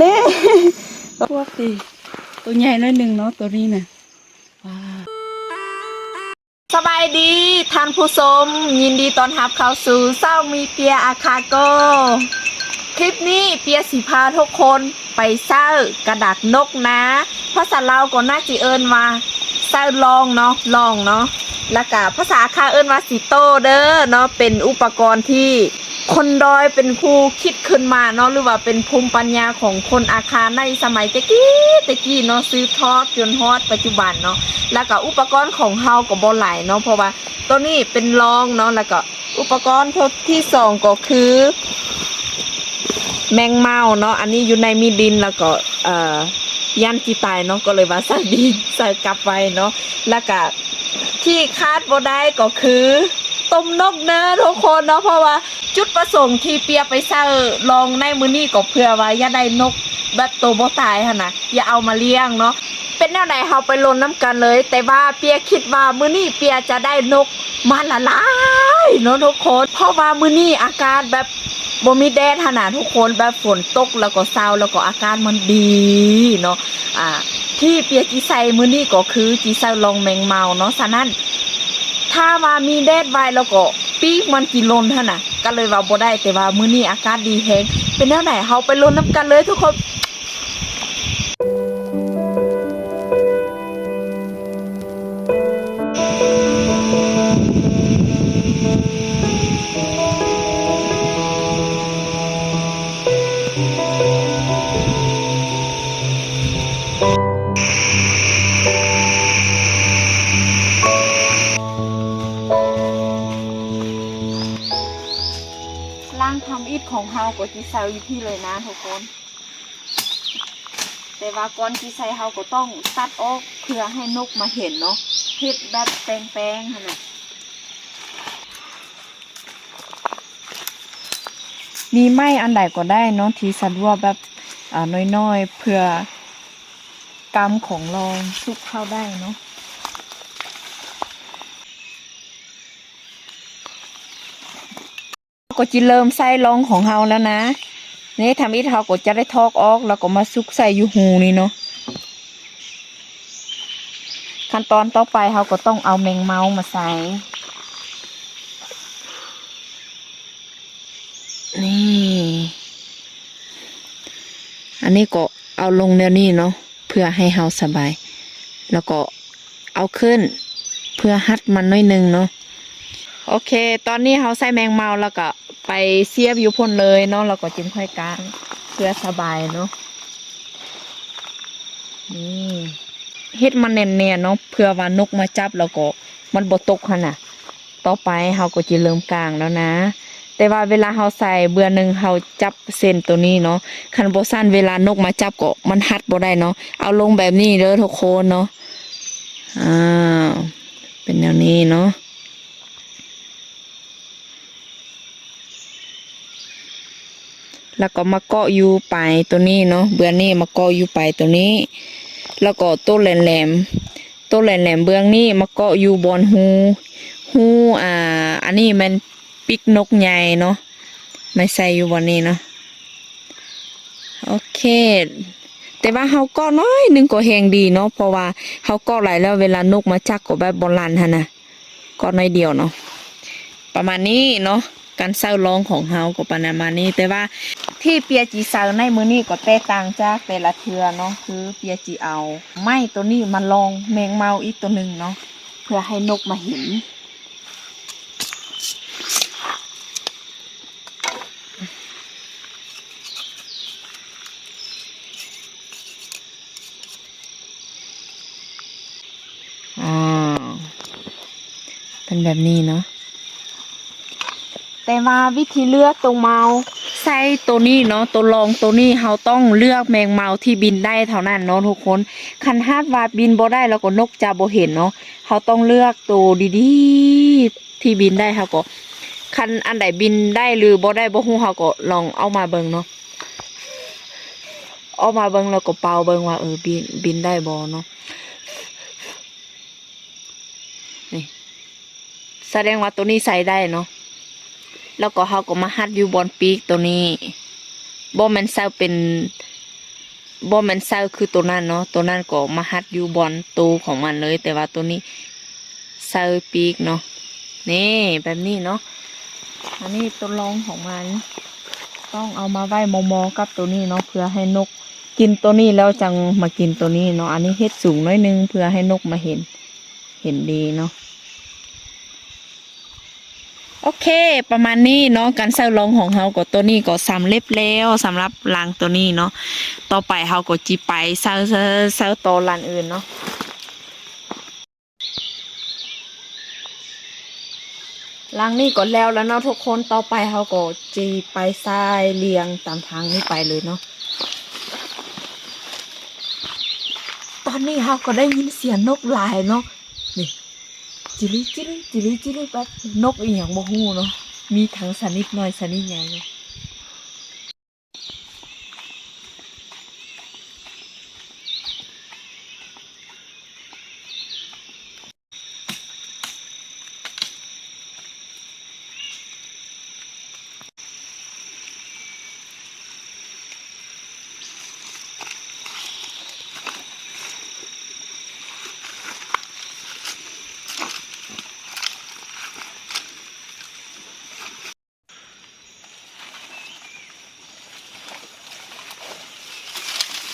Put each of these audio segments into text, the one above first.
เน่พวกตีตัวใหญ่น้อยหนึ่งเนาะตัวนี้น่ะว้าวสบายดีท่านผู้ชมยินดีต้อนรับเข้าสู่เศร้ามีเปียอาคาโก คลิปนี้เปียสีพาทุกคนไปเศร้ากระดาษนกนะภาษาเราวก็น่าจิเอิญมาเศร้าลองเนาะลองเนาะแล้วก็ภาษาอาคาเอิญว่าสีโตเด้อเนาะเป็นอุปกรณ์ที่ คนดอยเป็นผู้คิดขึ้นมาเนาะหรือว่าเป็นภูมิปัญญาของคนอาคาในสมัยตะกี้ตะกี้เนาะซื้อทอดจนฮอดปัจจุบันเนาะแล้วก็อุปกรณ์ของเฮาก็บ่หลายเนาะเพราะว่าตัวนี้เป็นรองเนาะแล้วก็อุปกรณ์ที่สองก็คือ แมงเมาเนาะอันนี้อยู่ในมีดินแล้วก็เอ่อย่านจีตายเนาะก็เลยว่าใส่ดินใส่กลับไว้เนาะแล้วก็ที่คาดบ่ได้ก็คือ ต้มนกเนอทุกคนเนาะเพราะว่าจุดประสงค์ที่เปียไปเซอร์ลองในมือนี้ก็เพื่อว่าอย่าได้นกแบบโตวบ่ตายหั่นน่ะอย่าเอามาเลี้ยงเนาะเป็นแนวไหนเฮาไปลนน้ำกันเลย แต่ว่าเปียคิดว่ามื้อนี้เปียจะได้นกมาละลายเนาะทุกคนเพราะว่ามื้อนี้อากาศแบบบ่มีแดดขนาดทุกคนแบบฝนตกแล้วก็เศร้าแล้วก็อากาศมันดีเนาะอ่าที่เปียจีไซมื้อนี้ก็คือจีไซลองแมงเมาเนาะฉะนั้น ถ้าว่ามีแดดไว้แล้วก็ปีกมันกินลมท่าน่ะ ก็เลยว่าบ่ได้แต่ว่ามื้อนี้อากาศดีแฮงเป็นแนวไหนเฮาไปลนน้ำกันเลยทุกคน ฐของเฮาก็จีไซอยู่ที่เลยนะทุกคน แต่ว่าก่อนจีไซเฮาก็ต้องตัดออกเพื่อให้นกมาเห็นเนาะเฮ็ดแบบแปลงๆนน่ะมีไม้อันใดก็ได้เนาะที่สะดวกแบบน้อยๆ เพื่อกรรมของเราสุกเข้าได้เนาะ ก็จะเริ่มใส่รองของเฮาแล้วนะ นี่ทำอีทเฮาก็จะได้ทอกออก แล้วก็มาซุกใส่อยู่หูนี่เนาะ ขั้นตอนต่อไปเฮาก็ต้องเอาแมงเมามาใส่ นี่ อันนี้ก็เอาลงแนวนี้เนาะ เพื่อให้เฮาสบาย แล้วก็เอาขึ้น เพื่อฮัดมันน้อยหนึงเนาะ โอเค ตอนนี้เขาใส่แมงเมาแล้วก็ไปเสียบอยู่พ่นเลยเนาะแล้วก็จิ้มค่อยกลางเพื่อสบายเนาะนี่เฮ็ดมันแน่นๆเนาะเพื่อว่านกมาจับแล้วก็มันบ่ตกขนาดต่อไปเขาก็จะเริ่มกลางแล้วนะ แต่ว่าเวลาเขาใส่เบื่อหนึ่งเขาจับเส้นตัวนี้เนาะคันโบสั้นเวลานกมาจับก็มันหัดบ่ได้เนาะเอาลงแบบนี้เด้อทุกคนเนาะอ่าเป็นแนวนี้เนาะ แล้วก็มาเกาะอยู่ปลายตัวนี้เนาะเบื้องนี้มาเกาะอยู่ปลายตัวนี้ แล้วก็ต้นแหลมๆต้นแหลมๆเบื้องนี้มาเกาะอยู่บนหูหูอ่า อันนี้มันปิกนกใหญ่เนาะไม่ใส่อยู่บนนี้เนาะโอเคแต่ว่าเขาก็น้อยหนึงก็แหงดีเนาะเพราะว่าเขาก็หลายแล้วเวลานกมาจักก็แบบบอลันฮะนะก็น้อยเดียวเนาะประมาณนี้เนาะ การเศร้าร้องของเฮาก็ประมาณนี้ แต่ว่าที่เปียจีเศร้าในมือนี้ก็แตกต่างจากแต่ละเทือเนาะคือเปียจีเอาไม้ตัวนี้มาลองแมงเมาอีกตัวหนึ่งเนาะเพื่อให้นกมาเห็นอ่าเป็นแบบนี้เนาะ แต่ว่าวิธีเลือกตัวเมาใส่ตัวนี้เนาะตัวรองตัวนี้เราต้องเลือกแมงเมาที่บินได้เท่านั้นเนาะทุกคนคันฮาดว่าบินบ่ได้แล้วก็นกจะบ่เห็นเนาะเขาต้องเลือกตัวดีๆที่บินได้เขาก็คันอันใดบินได้หรือบ่ได้บ่ฮู้เขาก็ลองเอามาเบิ่งเนาะเอามาเบิ่งแล้วก็เป่าเบิ่งว่าเออบินบินได้บ่เนาะแสดงว่าตัวนี้ใส่ได้เนาะ แล้วก็เขาก็มาหัดอยู่บนปีกตัวนี้บ่แมนเซาเป็นบ่แมนเศร้าคือตัวนั้นเนาะตัวนั้นก็มาหัดอยู่บอลตูของมันเลย แต่ว่าตัวนี้เศร้าปีกเนาะนี่แบบนี้เนาะอันนี้ตัวรองของมัน ต้องเอามาไว้มอมอๆกับตัวนี้เนาะเพื่อให้นกกินตัวนี้แล้วจังมากินตัวนี้เนาะอันนี้เฮ็ดสูงน้อยนึงเพื่อให้นกมาเห็น เห็นดีเนาะ โอเค ประมาณนี้เนาะการเซาลองของเฮาก็ตัวนี้ก็สำเร็จแล้วสำหรับลางตัวนี้เนาะต่อไปเฮาก็จิไปเซาเซาเซาตัวลานอื่นเนาะลางนี้ก็แล้วแล้วเนาะทุกคนต่อไปเฮาก็จีไปซ้ายเลียงตามทางนี้ไปเลยเนาะตอนนี้เราก็ได้ยินเสียงนกหลายเนาะ จิลิจิลิจิลิจิลิแบบนกอีหยังบ่ฮู้เนาะมีทั้งสนิทน้อยสนิทใหญ่เนาะ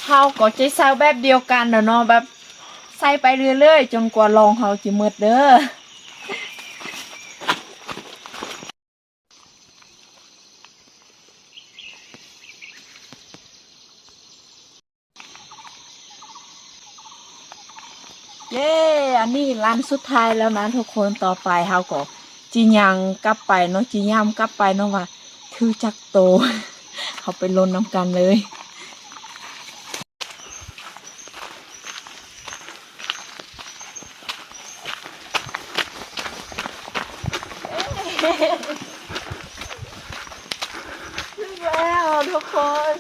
เฮาก็จะใส่แบบเดียวกันเด้อเนาะแบบใส่ไปเรื่อยๆ จนกว่าลองเฮาจิหมดเด้อเย้ อันนี้ร้านสุดท้ายแล้วนะทุกคนต่อไปเฮาก็จียังกลับไปเนาะจีย่ำกลับไปเนาะว่าถือจักโตเขาไปลนน้ำกันเลย ถึงแล้ว ทุกคน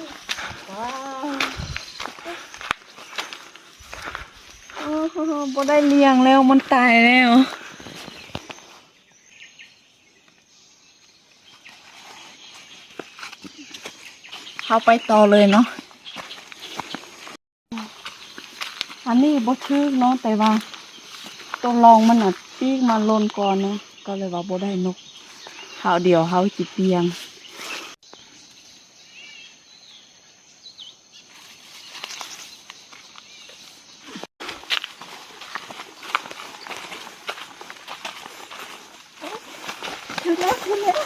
ว้าวโอ้โหบ่ได้เลี้ยงแล้วมันตายแล้วเข้าไปต่อเลยเนาะ อันนี้บ่ทึกเนาะแต่ว่าตัวรองมันอะปีกมาลนก่อนเนาะก็เลยว่าบ่ได้นกเฮาเดียวเฮาจิเปียง ถึงแล้วถึงแล้ว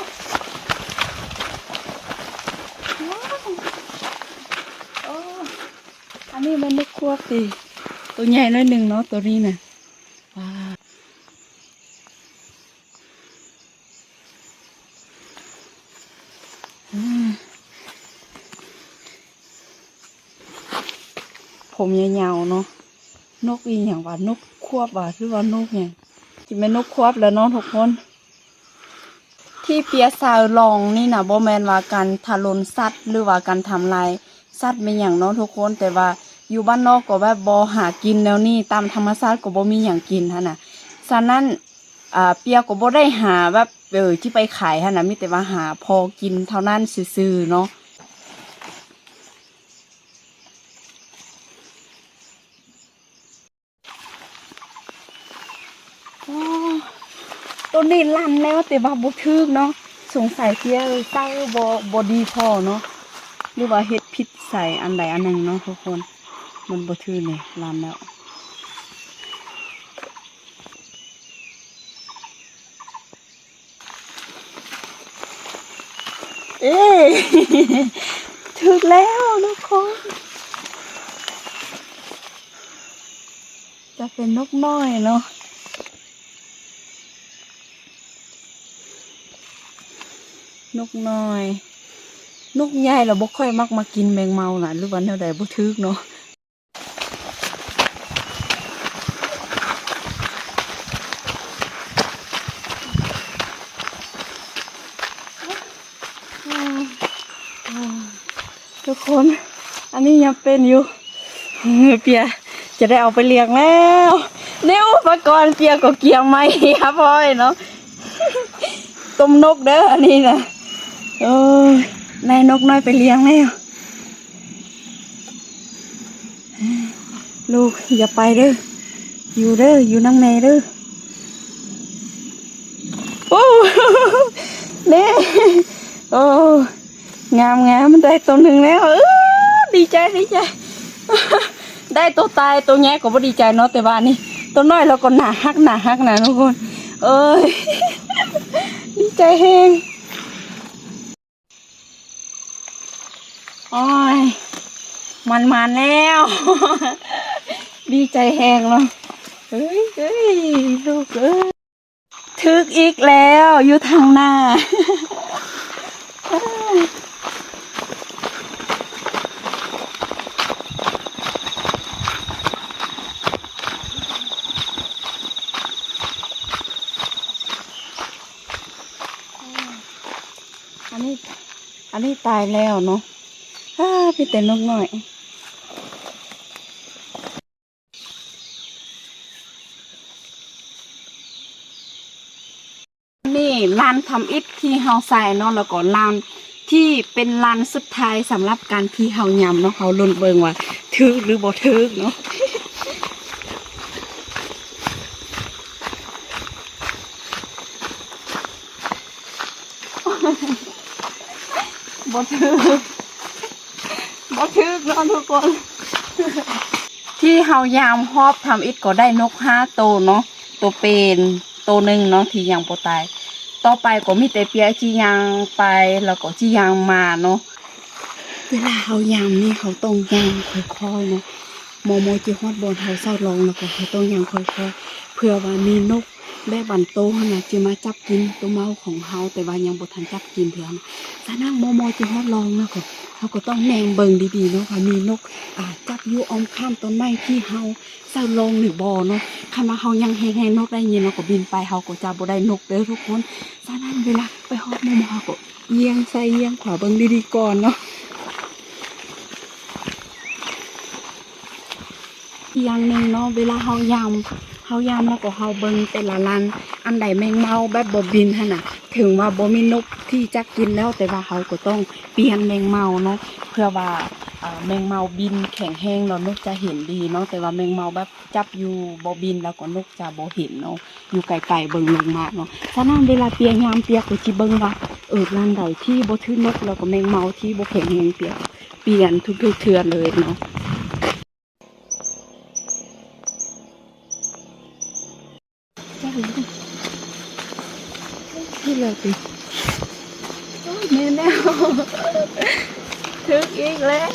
ว้าวโอ้อันนี้มันไม่ควบสิตัว ใหญ่น้อยหนึ่งเนาะตัวนี้น่ะว้าผมยาวๆเนาะนกอีอย่างว่านกควบว่าหรือว่านกเนี่ยจิเป็นนกควบแล้วเนาะทุกคน ที่เปียซาวลองนี่นะโบแมนว่าการทารุณสัตว์หรือว่าการทำลายสัตว์เป็นอย่างเนาะทุกคนแต่ว่า อยู่บ้านนอกก็แบบบ่หากินแนวนี้ตามธรรมชาติก็บ่มีอย่างกินหั่นน่ะฉะนั้นอ่าเปียก็บ่ได้หาแบบเออที่ไปขายหั่นน่ะมีแต่ว่าหาพอกินเท่านั้นซื่อๆเนาะตัวนี้ลั่นแล้วแต่ว่าบ่ทึกเนาะสงสัยเพียเต้าบ่บ่ดีพอเนาะหรือว่าเฮ็ดผิดใส่อันใดอันหนึ่งเนาะทุกคน มันบ่ทึกนี่ลั่นแล้วเอ๊ะถึกแล้วทุกคนจะเป็นนกน้อยเนาะนกน้อย นกใหญ่เราบ่ค่อยมักมากินแมงเมาน่ะหรือว่าแนวใดบ่ทึกเนาะ คนอันนี้ยังเป็นอยู่เปียจะได้เอาไปเลี้ยงแล้วเนี่ยอุปกรณ์เปียก็เกียงไม้ครับพ่อยเนาะต้มนกเด้ออันนี้นะโอ้ยนายนกน้อยไปเลี้ยงแล้วลูกอย่าไปเด้ออยู่เด้ออยู่น้ำแม่เด้อโอ้เน่โอ้ งามงามมันได้ตัวหนึ่งแล้วเออดีใจดีใจ ได้ตัวตายตัวแง่ก็บ่ดีใจเนาะแต่ว่านี่ ตัวน้อยเราก็หนาฮักหนาฮักนะทุกคน เอ้ยดีใจแฮงโอ้ยมันมาแล้ว ดีใจแหงเนาะเฮ้ยเฮ้ยลูกเอ้ยทึกอีกแล้วอยู่ทางหน้า อันนี้ อั นนี้ตายแล้วเนาะอ้าพี่แต่นกหน่อย นี่ลานทำอิฐที่เฮาใส่เนาะแล้วก็ลานที่เป็นลานสุดท้ายสำหรับการที่เฮายำเนาะเขาลุ้นเบิงว่าทึกหรือบ่ทึกเนาะ บ่ทึกบ่ทึกเนาะทุกคน ที่เฮายามฮอบทำอิฐก็ได้นกห้าตัวเนาะตัวเป็นตัวหนึ่งเนาะที่ยังบ่ตาย ต่อไปก็มีแต่เปียที่ยังไปแล้วก็ที่ยังมาเนาะเวลาเฮายามนี่เขาต้องยามค่อยๆเนาะโมโมจิฮอดบนเฮาเศร้าลงแล้วก็เขาต้องยามค่อยๆเพื่อว่ามีนก แม่บันโตขนาดจะมาจับกินตัวเมาของเฮาแต่ว่ายังบ่ทันจับกินเถื่อนฉะนั้นโมโมจิฮอดลองนะก็เขาก็ต้องแนงเบิงดีๆเนาะว่ามีนกอ่าจับยูออมข้ามต้นไม้ที่เฮาเศร้าลงหรือบ่อเนาะคันว่าเฮายังแฮงๆนกได้ยินเนาก็บินไปเฮาก็จะบ่ได้นกเด้อทุกคนฉะนั้นเวลาไปฮอดโมโมก็เอียงใส่เอียงขวาเบิงดีๆก่อนเนาะอีกอย่างหนึ่งเนาะเวลาเฮายำ เฮายำแล้วก็เฮาเบิ่งแต่ละลันอันใดแมงเมาแบบบ่บินหั่นน่ะ ถึงว่าบ่มีนกที่จะกินแล้วแต่ว่าเฮาก็ต้องเปลี่ยนแมงเมาเนาะเพื่อว่าแมงเมาบินแข็งแห้งแล้วนกจะเห็นดีเนาะแต่ว่าแมงเมาแบบจับอยู่บ่บินแล้วก็นกจะบ่เห็นเนาะอยู่ไกลๆเบิ่งลงมาเนาะฉะนั้นเวลาเปียยามเปียกก็สิเบิ่งว่าเออร้านใดที่บ่ถือนกแล้วก็แมงเมาที่บ่แข็งแรงเปียกเปลี่ยนทุกๆเทื่อเลยเนาะ ที่เลยติโอ้ยแม่แนวถึกอีกแล้ว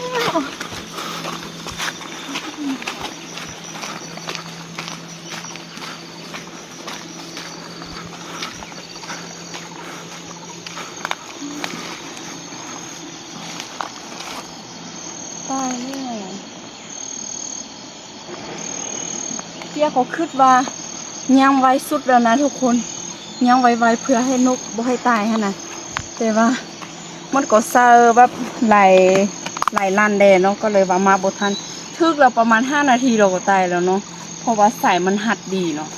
ตายแล้วเปียก็คิดว่า ยังไว้สุดแล้วนะทุกคนยังไว้ไว้เพื่อให้นกบ่ให้ตายฮะนะแต่ว่ามันก็เซอร์แบบไหลไหลลันแดเนาะก็เลยว่ามาบทันทึกเราประมาณห้านาทีเราก็ตายแล้วเนาะเพราะว่าสายมันหัดดีเนาะ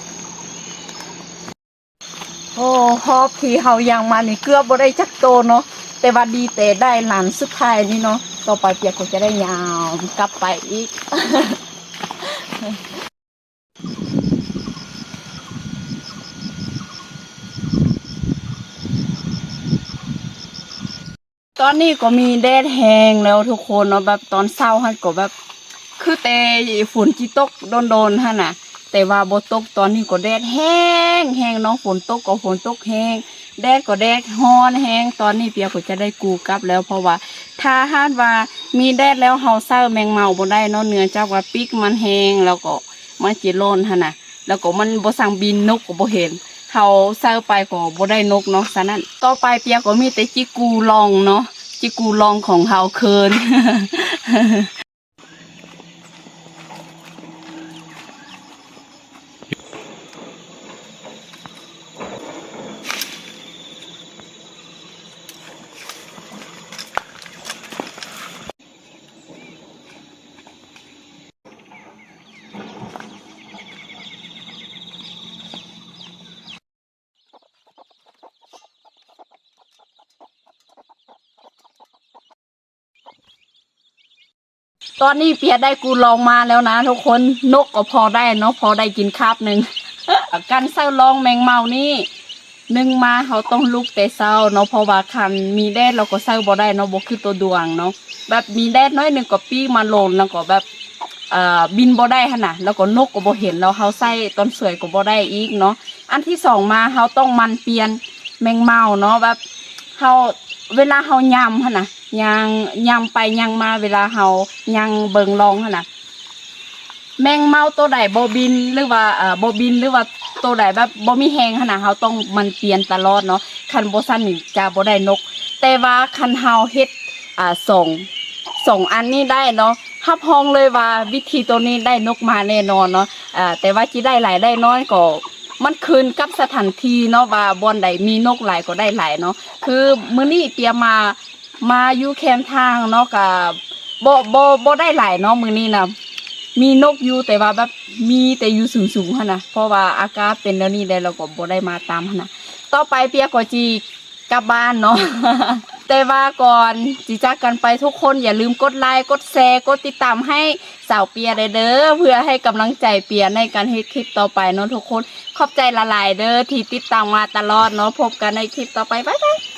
โอ้ฮอบที่เฮายังมานี่เกือบบ่ได้จักโตเนาะแต่ว่าดีแต่ได้หลานสุดท้ายนี่เนาะต่อไปเปียกก็จะได้ยาวกลับไปอีก ตอนนี้ก็มีแดดแห้งแล้วทุกคนเนาะแบบตอนเช้าฮันก็แบบ คือแต่ฝนจีตกโดนๆฮะน่ะ แต่ว่าบตกตอนนี้ก็แดดแห้งแห้งเนาะฝนตกก็ฝนตกแห้งแดดก็แดดฮ้อนแห้งตอนนี้เปียก็จะได้กูกลับแล้วเพราะว่า ถ้าหากว่ามีแดดแล้วเฮาเศร้าแมงเมาบ่ได้เนาะเนื่องจากว่าปิกมันแห้งแล้วก็มันจิโลนหั่นน่ะ แล้วก็มันบ่สั่งบินนกก็บ่เห็น เขาเศร้าไปก็บ่ได้นกเนาะฉะนั้นต่อไปเปียก็มีแต่จิกูลองเนาะจิกูลองของเขาเคิน ตอนนี้เปียได้กูลองมาแล้วนะทุกคนนกก็พอได้เนาะพอได้กินคาบหนึ่งการเศร้าลองแมงเมานี่หนึ่งมาเขาต้องลุกแต่เศร้าเนาะเพราะว่าคันมีแดดเราก็เศร้าบ่ได้เนาะบ่คือตัวดวงเนาะแบบมีแดดน้อยหนึ่งก็ปีกมาลนแล้วก็แบบบินบ่ได้หั่นน่ะแล้วก็นกก็บ่เห็นแล้วเขาใส่ต้นเสวยก็บ่ได้อีกเนาะอันที่สองมาเขาต้องมันเปลี่ยนแมงเมาเนาะแบบ เขาเวลาเขายำหั่นน่ะยางยำไปยางมาเวลาเขายางเบิงลองหั่นน่ะแมงเมาตัวใดบ่บินหรือว่าเอ่อบ่บินหรือว่าตัวใดแบบบ่มีแหงขนาดเฮาต้องมันเปลี่ยนตลอดเนาะคันบ่ซั่นนี่จะบ่ได้นก แต่ว่าคันเฮาเฮ็ดอ่าส่งส่งอันนี้ได้เนาะฮับฮองเลยว่าวิธีตัวนี้ได้นกมาแน่นอนเนาะอ่าแต่ว่าสิได้หลายได้น้อยก็ มันคืนกับสถานที่เนาะว่าบอนใดมีนกหลายก็ได้หลายเนาะคือมื้อนี้เตรียมมามาอยู่แคมทางเนาะก็บ่บ่บ่ได้หลายเนาะมื้อนี้นะมีนกอยู่แต่ว่าแบบมีแต่อยู่สูงสูงๆหั่นะเพราะว่าอากาศเป็นแล้วนี่ได้เราก็บ่ได้มาตามหั่นนะต่อไปเปียก็จีกลับบ้านเนาะ แต่ว่าก่อนจีจากกันไปทุกคนอย่าลืมกดไลค์กดแชร์กดติดตามให้สาวเปียเด้อเด้อเพื่อให้กำลังใจเปียในการเฮ็ดคลิปต่อไปเนาะทุกคนขอบใจละลายเด้อที่ติดตามมาตลอดเนาะพบกันในคลิปต่อไปบ๊ายบาย